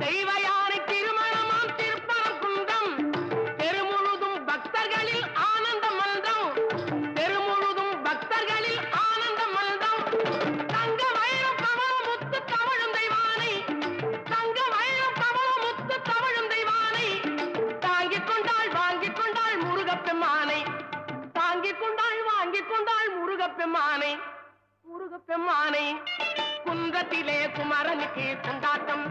தெய்வயானை திருமணமாம் திருப்பம் குன்றம் தெருமுழுதும் பக்தர்களில் ஆனந்த மல்தம் தெருமுழுதும் பக்தர்களில் ஆனந்த மல்தம் தங்க வயலும் கமல முத்து தவழும் தெய்வானை. தங்க வயலும் கமல முத்து தவழும் தெய்வானை. தாங்கிக் கொண்டாள் வாங்கிக் கொண்டாள் முருகப்பெம்மானை தாங்கிக் கொண்டாள் வாங்கிக் கொண்டாள் முருகப்பெம்மானை முருகப்பெம்மானை குன்றத்திலே குமரனுக்கு கொண்டாட்டம்.